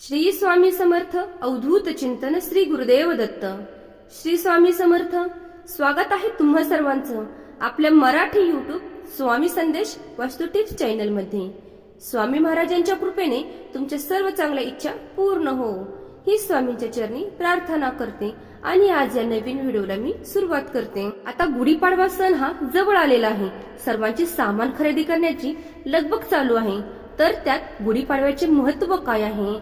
श्री स्वामी समर्थ अवधूत चिंतन श्री गुरुदेव दत्त. श्री स्वामी समर्थ स्वागत आहे तुम्हा सर्वांचं आपल्या मराठी युट्यूब स्वामी संदेश वास्तू टिप्स चॅनलमध्ये. स्वामी महाराजांच्या कृपेने तुमच्या सर्व चांगल्या इच्छा पूर्ण हो. ही स्वामींच्या चरणी प्रार्थना करते आणि आज या नवीन व्हिडिओला मी सुरुवात करते. आता गुढीपाडवा सण हा जवळ आलेला आहे. सर्वांची सामान खरेदी करण्याची लगबग चालू आहे. तर त्यात गुढीपाडव्याचे महत्त्व काय आहे?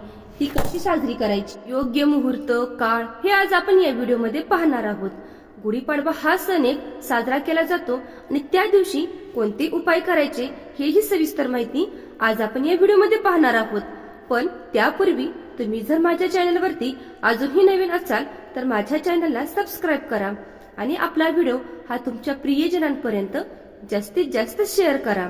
ती कशी साजरी करायची? योग्य मुहूर्त काळ हे आज आपण या व्हिडिओमध्ये पाहणार आहोत. गुढीपाडवा हा सण एक साजरा केला जातो आणि त्या दिवशी कोणते उपाय करायचे हेही सविस्तर माहिती आज आपण या व्हिडिओमध्ये पाहणार आहोत. पण त्यापूर्वी तुम्ही जर माझ्या चॅनलवरती अजूनही नवीन असाल तर माझ्या चॅनलला सबस्क्राईब करा आणि आपला व्हिडिओ हा तुमच्या प्रियजनांपर्यंत जास्तीत जास्त शेअर करा.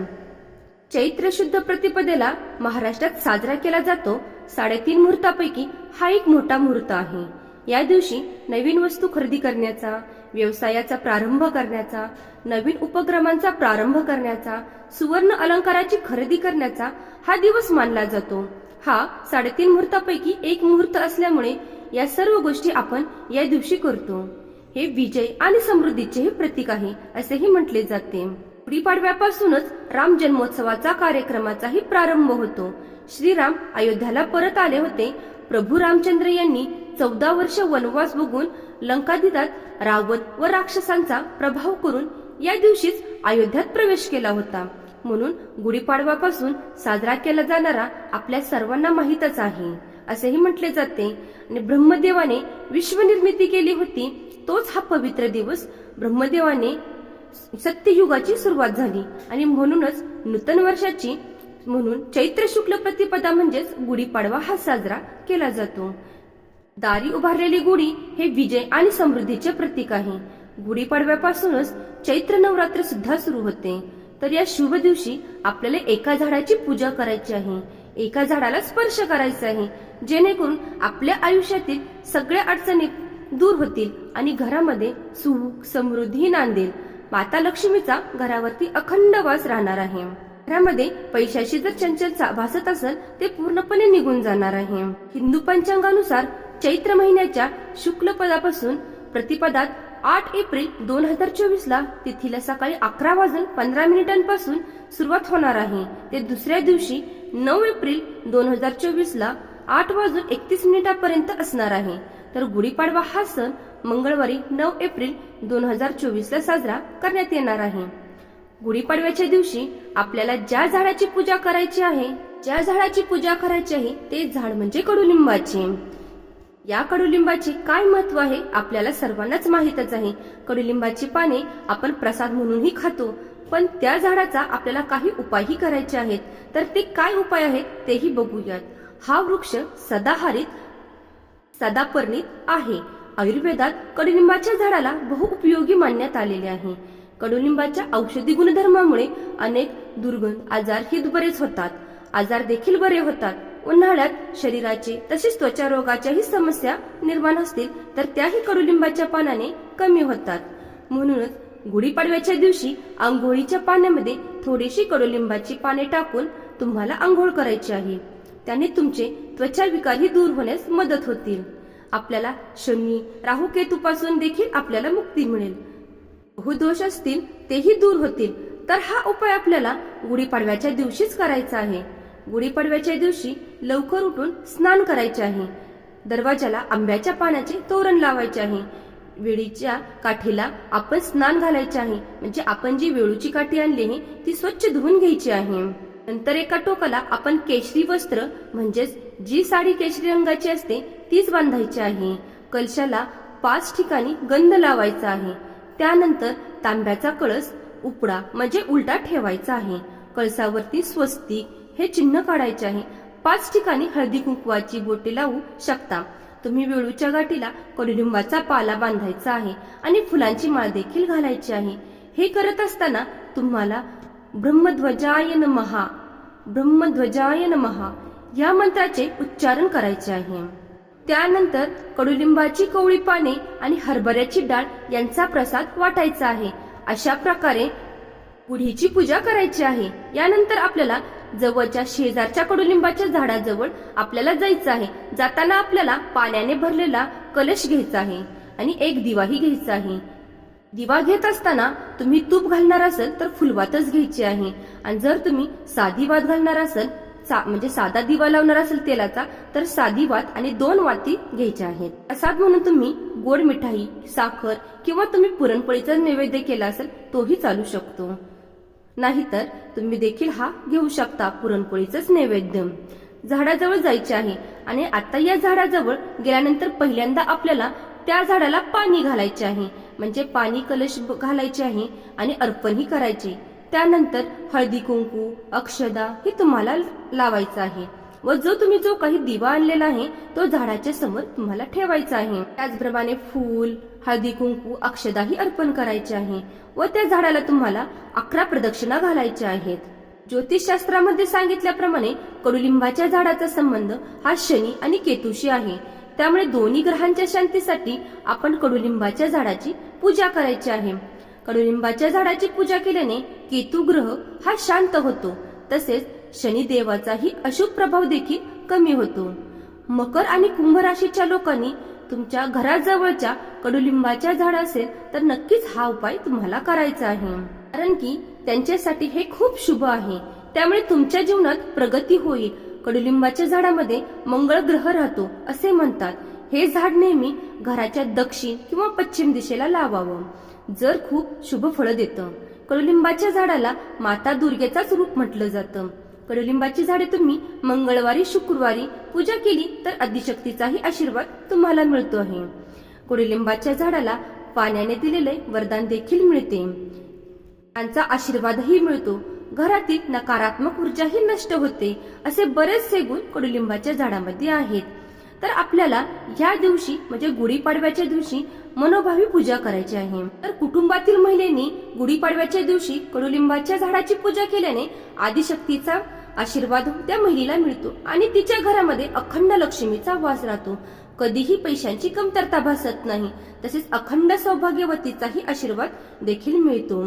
चैत्र शुद्ध प्रतिपदेला महाराष्ट्रात साजरा केला जातो साडेतीन मुहूर्तापैकी हा एक मोठा मुहूर्त आहे. या दिवशी नवीन वस्तू खरेदी करण्याचा व्यवसायाचा प्रारंभ करण्याचा नवीन उपक्रमांचा प्रारंभ करण्याचा सुवर्ण अलंकाराची खरेदी करण्याचा हा दिवस मानला जातो. हा साडेतीन मुहूर्तापैकी एक मुहूर्त असल्यामुळे या सर्व गोष्टी आपण या दिवशी करतो. हे विजय आणि समृद्धीचे प्रतीक आहे असेही म्हटले जाते. गुढीपाडव्यापासूनच राम जन्मोत्सवाचा कार्यक्रमाचाही प्रारंभ होतो. श्रीराम अयोध्याला परत आले होते. प्रभू रामचंद्र यांनी चौदा वर्ष वनवास बघून लंकादितात रावण व राक्षसांचा प्रभाव करून या दिवशीच अयोध्यात प्रवेश केला होता. म्हणून गुढीपाडवापासून साजरा केला जाणारा आपल्या सर्वांना माहीतच आहे. असेही म्हटले जाते. आणि ब्रह्मदेवाने विश्वनिर्मिती केली होती तोच हा पवित्र दिवस ब्रह्मदेवाने सत्ययुगाची सुरुवात झाली. आणि म्हणूनच नूतन वर्षाची म्हणून चैत्र शुक्ल प्रतिपदा म्हणजेच गुढीपाडवा हा साजरा केला जातो. दारी उभारलेली गुढी हे विजय आणि समृद्धीचे प्रतीक आहे. गुढीपाडव्यापासूनच चैत्र नवरात्र सुद्धा सुरू होते. तर या शुभ दिवशी आपल्याला एका झाडाची पूजा करायची आहे. एका झाडाला स्पर्श करायचा आहे. जेणेकरून आपल्या आयुष्यातील सगळ्या अडचणी दूर होतील आणि घरामध्ये सुख समृद्धी नांदेल. माता लक्ष्मीचा घरावरती अखंड वास राहणार आहे. घरामध्ये पैशाशी जर चंचलता भासत असेल ते पूर्णपणे निघून जाणार आहे. हिंदू पंचांगानुसार चैत्र महिन्याच्या शुक्ल पदापासून प्रतिपदात आठ एप्रिल दोन हजार चोवीस ला तिथीला सकाळी अकरा वाजून पंधरा मिनिटांपासून सुरुवात होणार आहे. ते दुसऱ्या दिवशी नऊ एप्रिल दोन हजार चोवीस ला आठ वाजून एकतीस मिनिटांपर्यंत असणार आहे. तर गुढीपाडवा हा सण मंगळवारी नऊ एप्रिल दोन हजार चोवीस ला साजरा करण्यात येणार आहे. गुढीपाडव्याच्या दिवशी आपल्याला ज्या झाडाची पूजा करायची आहे ज्या झाडाची पूजा करायची आहे ते झाड म्हणजे कडुलिंबाचे. या कडुलिंबाचे काय महत्त्व आहे आपल्याला सर्वांनाच माहीतच आहे. कडुलिंबाची पाने आपण प्रसाद म्हणूनही खातो पण त्या झाडाचा आपल्याला काही उपायही करायचे आहेत. तर ते काय उपाय आहेत तेही बघूयात. हा वृक्ष सदाहरित सदापर्णित आहे. आयुर्वेदात कडुलिंबाच्या झाडाला बहुउपयोगी मानण्यात आलेले आहे. कडुलिंबाच्या औषधी गुणधर्मामुळे अनेक दुर्गंध आजार हित बरेच होतात. आजार देखील बरे होतात. उन्हाळ्यात शरीराचे तसेच त्वचा रोगाच्याही समस्या निर्माण असतील तर त्याही कडुलिंबाच्या पानाने कमी होतात. म्हणूनच गुढीपाडव्याच्या दिवशी आंघोळीच्या पाण्यामध्ये थोडीशी कडुलिंबाची पाने टाकून तुम्हाला आंघोळ करायची आहे. त्याने तुमचे त्वचा विकारही दूर होण्यास मदत होतील. आपल्याला शनी राहू केतूपासून देखील आपल्याला मुक्ती मिळेल. बहुदोष असतील तेही दूर होतील. तर हा उपाय आपल्याला गुढीपाडव्याच्या दिवशीच करायचा आहे. गुढीपाडव्याच्या दिवशी लवकर उठून स्नान करायचे आहे. दरवाजाला आंब्याच्या पाण्याचे तोरण लावायचे आहे. वेळीच्या काठीला आपण स्नान घालायचे आहे. म्हणजे आपण जी वेळूची काठी आणली आहे ती स्वच्छ धुवून घ्यायची आहे. नंतर एका टोकाला आपण केशरी वस्त्र म्हणजेच जी साडी केशरी रंगाची असते तीच बांधायची आहे. कलशाला पाच ठिकाणी गंध लावायचा आहे. त्यानंतर तांब्याचा कळस उपडा म्हणजे उलटा ठेवायचा आहे. कळसावरती स्वस्तिक हे चिन्ह काढायचे आहे. पाच ठिकाणी हळदी कुंकवाची बोटे लावू शकता. तुम्ही वेळूच्या गाठीला कडुलिंबाचा पाला बांधायचा आहे आणि फुलांची माळ देखील घालायची आहे. हे करत असताना तुम्हाला ब्रह्मध्वजाय नमहा ब्रह्मध्वजाय नमहा या मंत्राचे उच्चारण करायचे आहे. त्यानंतर कडुलिंबाची कवळी पाने आणि हरभऱ्याची डाळ यांचा प्रसाद वाटायचा आहे. अशा प्रकारे गुढीची पूजा करायची आहे. यानंतर आपल्याला जवळच्या शेजारच्या कडुलिंबाच्या झाडाजवळ आपल्याला जायचं आहे. जाताना आपल्याला पाण्याने भरलेला कलश घ्यायचा आहे आणि एक दिवाही घ्यायचा आहे. दिवा घेत असताना तुम्ही तूप घालणार असाल तर फुलवातच घ्यायची आहे. आणि जर तुम्ही साधी वात घालणार असाल सा म्हणजे साधा दिवा लावणार असेल तेलाचा तर साधी वात आणि दोन वाती घ्यायच्या आहेत. प्रसाद म्हणून तुम्ही गोड मिठाई साखर किंवा तुम्ही पुरणपोळीचा नैवेद्य केला असेल तोही चालू शकतो. नाहीतर तुम्ही देखील हा घेऊ शकता पुरणपोळीचाच नैवेद्य. झाडाजवळ जायचे आहे आणि आता या झाडाजवळ गेल्यानंतर पहिल्यांदा आपल्याला त्या झाडाला पाणी घालायचे आहे. म्हणजे पाणी कलश घालायचे आहे आणि अर्पणही करायचे. त्यानंतर हळदी कुंकू अक्षदा हे तुम्हाला लावायचं आहे. व जो तुम्ही जो काही दिवा आणलेला आहे तो झाडाच्या समोर तुम्हाला ठेवायचा आहे. त्याचप्रमाणे फूल हळदी कुंकू अक्षदाही अर्पण करायचे आहे. व त्या झाडाला तुम्हाला अकरा प्रदक्षिणा घालायच्या आहेत. ज्योतिषशास्त्रामध्ये सांगितल्याप्रमाणे कडुलिंबाच्या झाडाचा संबंध हा शनी आणि केतूशी आहे. त्यामुळे दोन्ही ग्रहांच्या शांतीसाठी आपण कडुलिंबाच्या झाडाची पूजा करायची आहे. कडुलिंबाच्या झाडाची पूजा केल्याने केतू ग्रह हा शांत होतो. तसेच शनिदेवाचाही अशुभ प्रभाव देखील कमी होतो. मकर आणि कुंभ राशीच्या लोकांनी तुमच्या घराजवळच्या कडुलिंबाच्या झाड असेल तर नक्कीच हा उपाय तुम्हाला करायचा आहे. कारण की त्यांच्यासाठी हे खूप शुभ आहे. त्यामुळे तुमच्या जीवनात प्रगती होईल. कडुलिंबाच्या झाडामध्ये मंगळ ग्रह राहतो असे म्हणतात. हे झाड नेहमी घराच्या दक्षिण किंवा पश्चिम दिशेला लावावं. जर खूप शुभ फळं देतं. कडुलिंबाच्या झाडाला माता दुर्गेचाच रूप म्हटलं जातं. कडुलिंबाची झाडे तुम्ही मंगळवारी शुक्रवारी पूजा केली तर आदिशक्तीचाही आशीर्वाद तुम्हाला मिळतो आहे. कडुलिंबाच्या झाडाला पाण्याने दिलेले वरदान देखील मिळते. त्यांचा आशीर्वादही मिळतो. घरातील नकारात्मक ऊर्जाही नष्ट होते असे बरेचसे गुण कडुलिंबाच्या झाडामध्ये आहेत. तर आपल्याला या दिवशी म्हणजे गुढीपाडव्याच्या दिवशी मनोभावी पूजा करायची आहे. तर कुटुंबातील महिलेनी गुढीपाडव्याच्या दिवशी कडुलिंबाच्या झाडाची पूजा केल्याने आदिशक्तीचा आशीर्वाद त्या महिलेला मिळतो आणि तिच्या घरामध्ये अखंड लक्ष्मीचा वास राहतो. कधीही पैशांची कमतरता भासत नाही. तसेच अखंड सौभाग्यवतीचाही आशीर्वाद देखील मिळतो.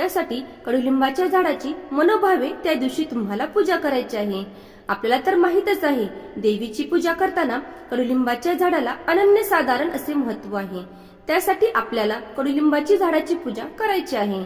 त्यासाठी कडुलिंबाच्या झाडाची मनोभावे त्या दिवशी तुम्हाला पूजा करायची आहे. आपल्याला तर माहीतच आहे देवीची पूजा करताना कडुलिंबाच्या झाडाला अनन्य साधारण असे महत्त्व आहे. त्यासाठी आपल्याला कडुलिंबाची झाडाची पूजा करायची आहे.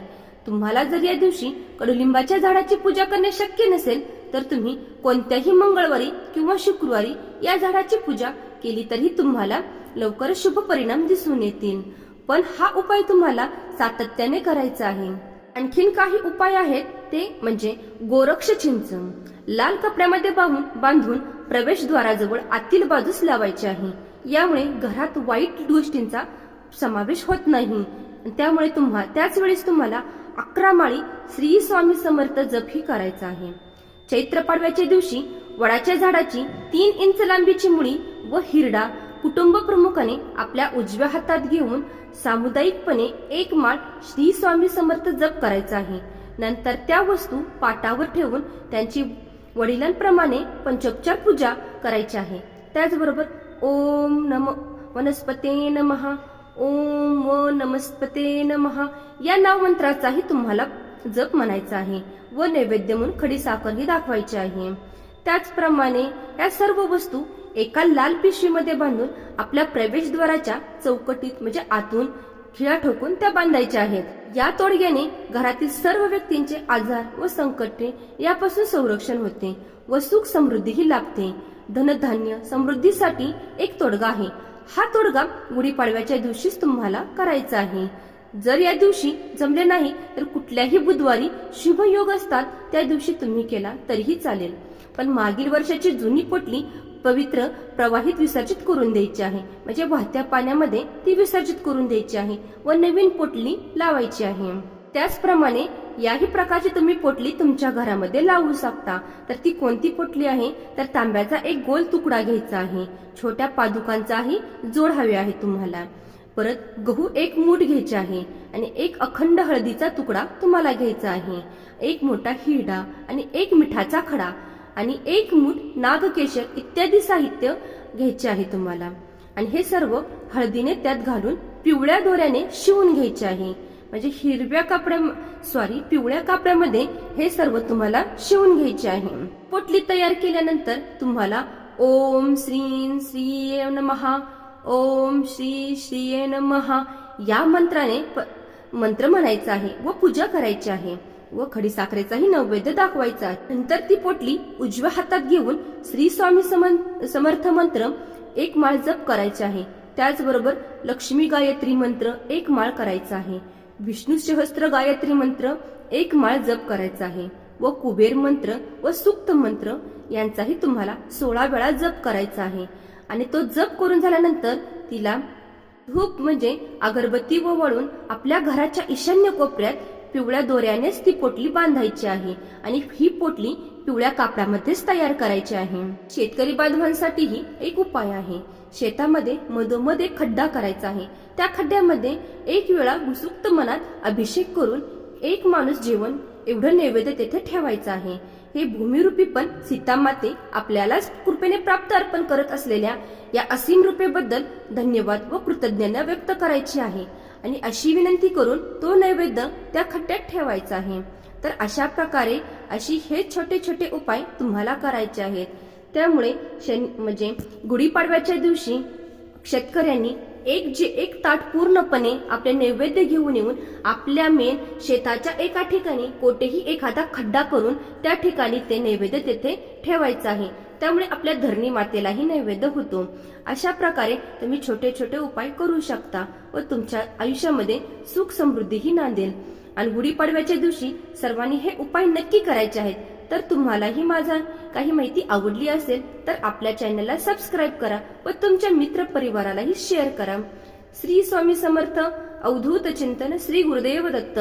तुम्हाला जर या दिवशी कडुलिंबाच्या झाडाची पूजा करणे शक्य नसेल तर तुम्ही कोणत्याही मंगळवारी किंवा शुक्रवारी या झाडाची पूजा केली तरी तुम्हाला लवकर शुभ परिणाम दिसून येतील. पण हा उपाय तुम्हाला सातत्याने करायचा आहे. आणखीन काही उपाय आहेत ते म्हणजे गोरक्ष चिंच लाल कपड्यामध्ये बांधून बांधून प्रवेशद्वाराजवळ आतील बाजूस लावायचे आहे. यामुळे घरात वाईट गोष्टींचा समावेश होत नाही. त्यामुळे तुम्हा त्याच वेळेस तुम्हाला अकरा माळी श्री स्वामी समर्थ जपही करायचा आहे. चैत्र पाडव्याच्या दिवशी वडाच्या झाडाची तीन इंच लांबीची मुळी व हिरडा कुटुंब प्रमुखाने आपल्या उजव्या हातात घेऊन सामुदायिकपणे एक माळ श्री स्वामी समर्थ जप करायचा आहे. नंतर त्या वस्तू पाटावर ठेवून त्यांची वडिलांप्रमाणे पंचोपचार पूजा करायची आहे. त्याचबरोबर ओम नम वनस्पते नमहा ओम व नमस्पते नमहा या नाव मंत्राचाही तुम्हाला जप म्हणायचा आहे व नैवेद्य म्हणून खडी साखरही दाखवायची आहे. त्याचप्रमाणे या सर्व वस्तू एका लाल पिशवीमध्ये बांधून आपल्या प्रवेशद्वाराच्या चौकटीत म्हणजे आतून खिळा ठोकून त्या बांधायच्या आहेत. या तोडग्याने घरातील सर्व व्यक्तींचे आजार व संकटे यापासून संरक्षण होते व सुख समृद्धीही लाभते. धनधान्य समृद्धीसाठी एक तोडगा आहे. हा तोडगा गुढीपाडव्याच्या दिवशीच तुम्हाला करायचा आहे. जर या दिवशी जमले नाही तर कुठल्याही बुधवारी शुभ योग असतात त्या दिवशी तुम्ही केला तरीही चालेल. पण मागील वर्षाची जुनी पोटली पवित्र प्रवाहित विसर्जित करून द्यायची आहे. म्हणजे वाहत्या पाण्यामध्ये ती विसर्जित करून द्यायची आहे व नवीन पोटली लावायची आहे. त्याचप्रमाणे याही प्रकारची तुम्ही पोटली तुमच्या घरामध्ये लावू शकता. तर ती कोणती पोटली आहे? तर तांब्याचा एक गोल तुकडा घ्यायचा आहे. छोट्या पादुकांचाही जोड हवे आहे तुम्हाला. परत गहू एक मूठ घ्यायचे आहे आणि एक अखंड हळदीचा तुकडा तुम्हाला घ्यायचा आहे. एक मोठा हिरडा आणि एक मिठाचा खडा. आणि एक मूठ नागकेशर इत्यादी साहित्य घ्यायचे आहे तुम्हाला. आणि हे सर्व हळदीने त्यात घालून पिवळ्या दोऱ्याने शिवून घ्यायचे आहे. म्हणजे हिरव्या कापड्या सॉरी पिवळ्या कापड्यामध्ये हे सर्व तुम्हाला शिवून घ्यायचे आहे. पोटली तयार केल्यानंतर तुम्हाला ओम श्री श्री नमहा ओम श्री श्री नमहा या मंत्राने प- मंत्र म्हणायचा आहे व पूजा करायची आहे. व खडीसाखरेचाही नैवेद्य दाखवायचा आहे. नंतर ती पोटली उजव्या हातात घेऊन श्री स्वामी समर्थ मंत्र एक माळ जप करायचे आहे. त्याचबरोबर लक्ष्मी गायत्री मंत्र एक माळ करायचा आहे. विष्णू सहस्त्र गायत्री मंत्र एक माळ जप करायचा आहे. व कुबेर मंत्र व सुक्त मंत्र यांचाही तुम्हाला सोळा वेळा जप करायचा आहे. आणि तो जप करून झाल्यानंतर तिला धूप म्हणजे अगरबत्ती व वळून आपल्या घराच्या ईशान्य कोपऱ्यात पिवळ्या दोऱ्यानेच ती पोटली बांधायची आहे आणि ही पोटली पिवळ्या कापडामध्येच तयार करायची आहे. शेतकरी बांधवांसाठीही एक उपाय आहे. शेतामध्ये मधोमध एक खड्डा करायचा आहे. त्या खड्ड्यामध्ये एक वेळा उत्सुक्त मनात अभिषेक करून एक माणूस जेवण एवढं नैवेद्य तेथे ठेवायचं आहे. हे भूमिरूपी पण सीतामाते आपल्यालाच कृपेने प्राप्त अर्पण करत असलेल्या या असीम रूपेबद्दल धन्यवाद व कृतज्ञता व्यक्त करायची आहे. आणि अशी विनंती करून तो नैवेद्य त्या खड्ड्यात ठेवायचा आहे. तर अशा प्रकारे अशी हे छोटे छोटे उपाय तुम्हाला करायचे आहेत. त्यामुळे शन म्हणजे गुढीपाडव्याच्या दिवशी शेतकऱ्यांनी एक जे एक ताट पूर्णपणे आपले नैवेद्य घेऊन येऊन आपल्या मेन शेताच्या एका ठिकाणी कोठेही एखादा खड्डा करून त्या ठिकाणी ते नैवेद्य तेथे ठेवायचं आहे. त्यामुळे आपल्या धरणी मातेलाही नैवेद्य होतो. अशा प्रकारे तुम्ही छोटे छोटे उपाय करू शकता व तुमच्या आयुष्यामध्ये सुख समृद्धीही नांदेल. आणि गुढीपाडव्याच्या दिवशी सर्वांनी हे उपाय नक्की करायचे आहेत. तर तुम्हालाही माझा काही माहिती आवडली असेल तर आपल्या चॅनलला सबस्क्राईब करा व तुमच्या मित्र परिवारालाही शेअर करा. श्री स्वामी समर्थ अवधूत चिंतन श्री गुरुदेव दत्त.